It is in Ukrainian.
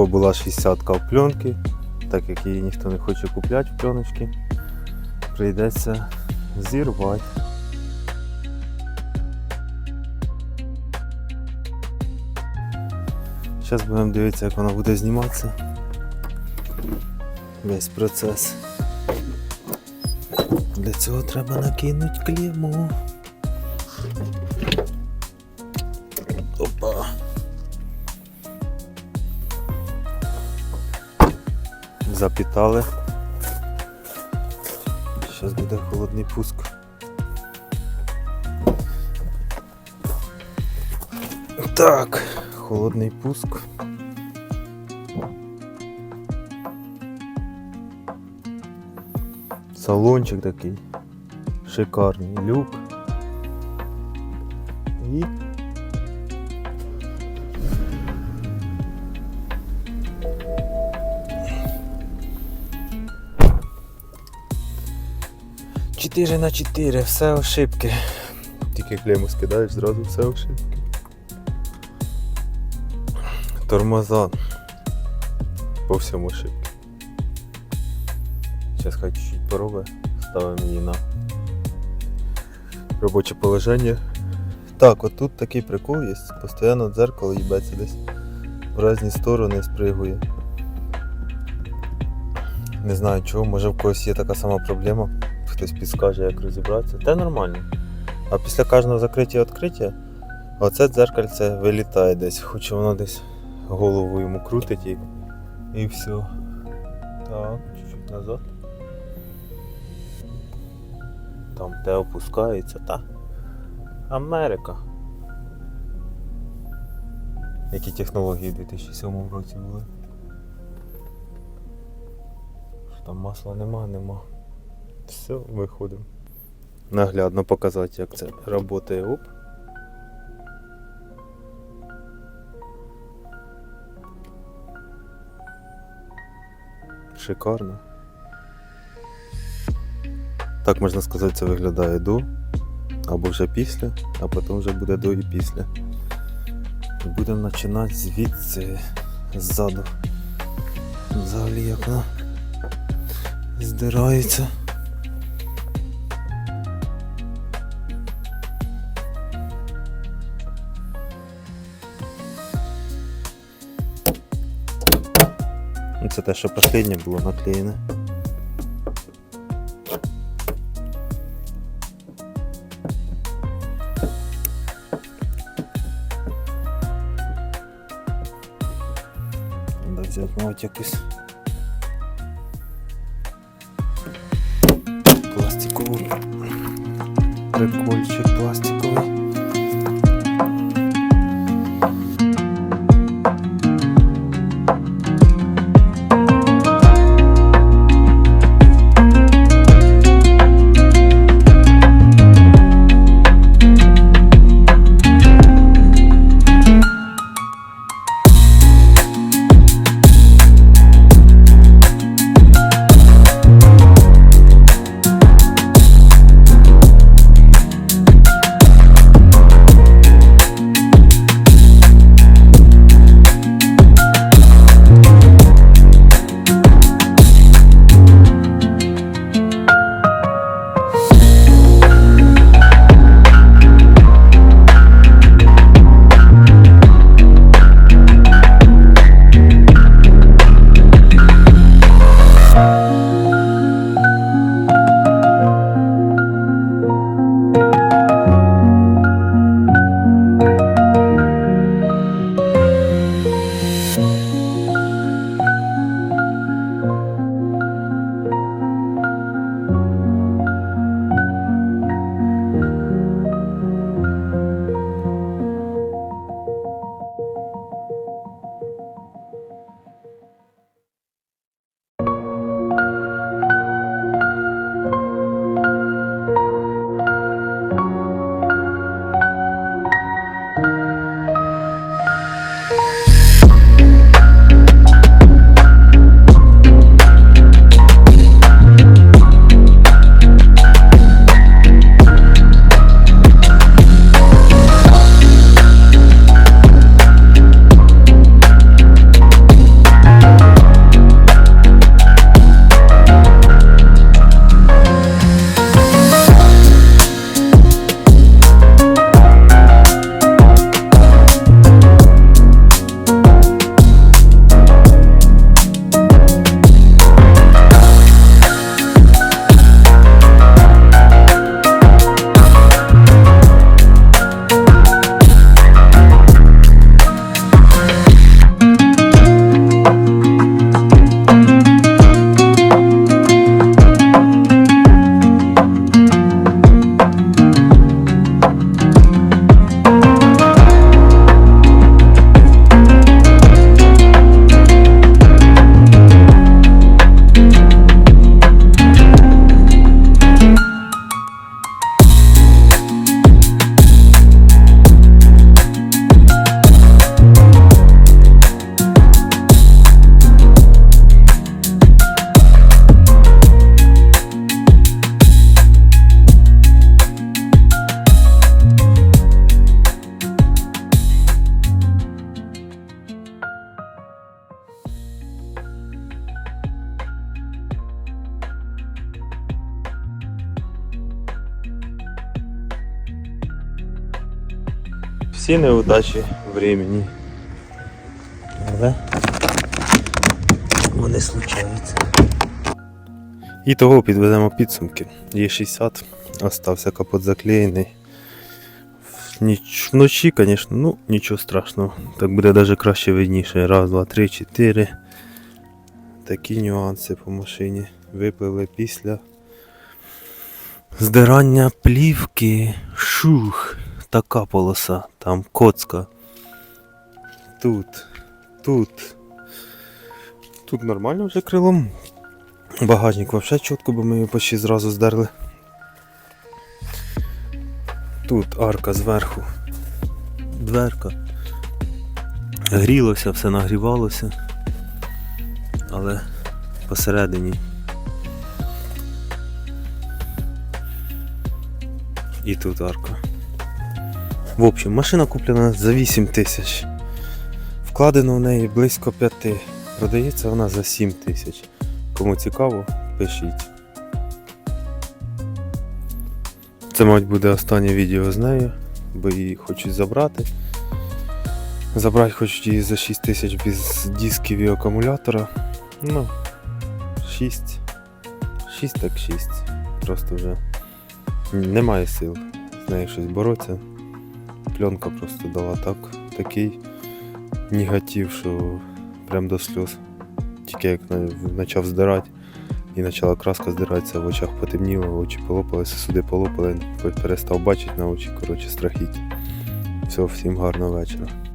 Типу була 60 в пленки, так як її ніхто не хоче купляти в пленочки, прийдеться зірвати. Зараз будемо дивитися, як вона буде зніматися. Весь процес. Для цього треба накинути клеймо. Запітали. Зараз буде холодний пуск. Так, холодний пуск. Салончик такий. Шикарний люк. І Чотири на 4, все ошибки. Тільки клейму скидаєш, зразу все ошибки. Тормоза. По всьому ошибки. Зараз хай чуть-чуть поробить. Ставимо її на робоче положення. Так, от тут такий прикол є. Постійно дзеркало їбеться десь в різні сторони спригує. Не знаю чого, може в когось є така сама проблема. Хтось підскаже, як розібратися. Та нормально. А після кожного закриття відкриття оце дзеркальце вилітає десь, хоч воно десь голову йому крутить і, і все. Так, чуть-чуть назад. Там те опускається, та. Америка. Які технології в 2007 році були? Що там масла нема, нема. Все, виходимо. Наглядно показати, як це працює. Оп. Шикарно. Так можна сказати, це виглядає до або вже після, а потім вже буде до і після. Будемо починати звідси ззаду. Взагалі як вона здирається. Це те, що останнє було наклеєне. Треба взяти мабуть якусь пластикову прикольчик пластиковий. Всі неудачі времени. Але вони случаються. І того підведемо підсумки. Є 60, остався капот заклеєний. Ніч... Вночі, звісно, ну нічого страшного. Так буде навіть краще видніше. Раз, два, три, чотири. Такі нюанси по машині. Випили після здирання плівки. Шух. Така полоса. Там коцка. Тут. Тут. Тут нормально вже крилом. Багажник вообще чітко, бо ми його почти зразу здерли. Тут арка зверху. Дверка. Грілося, все нагрівалося. Але посередині. І тут арка. В общем, машина куплена за 8 тисяч. Вкладено в неї близько 5. Продається вона за 7 тисяч. Кому цікаво, пишіть. Це, мабуть, буде останнє відео з нею, бо її хочуть забрати. Забрати хочуть її за 6 тисяч без дисків і акумулятора. Ну, 6. 6 так 6. Просто вже немає сил з нею щось боротися. Пленка просто дала так, такий негатив, що прям до сльоз. Тільки як почав здирати і почала краска здиратися, в очах потемніло, очі полопалися, сюди полопали, перестав бачити на очі, коротше, страхіть. Все, всім гарного вечора.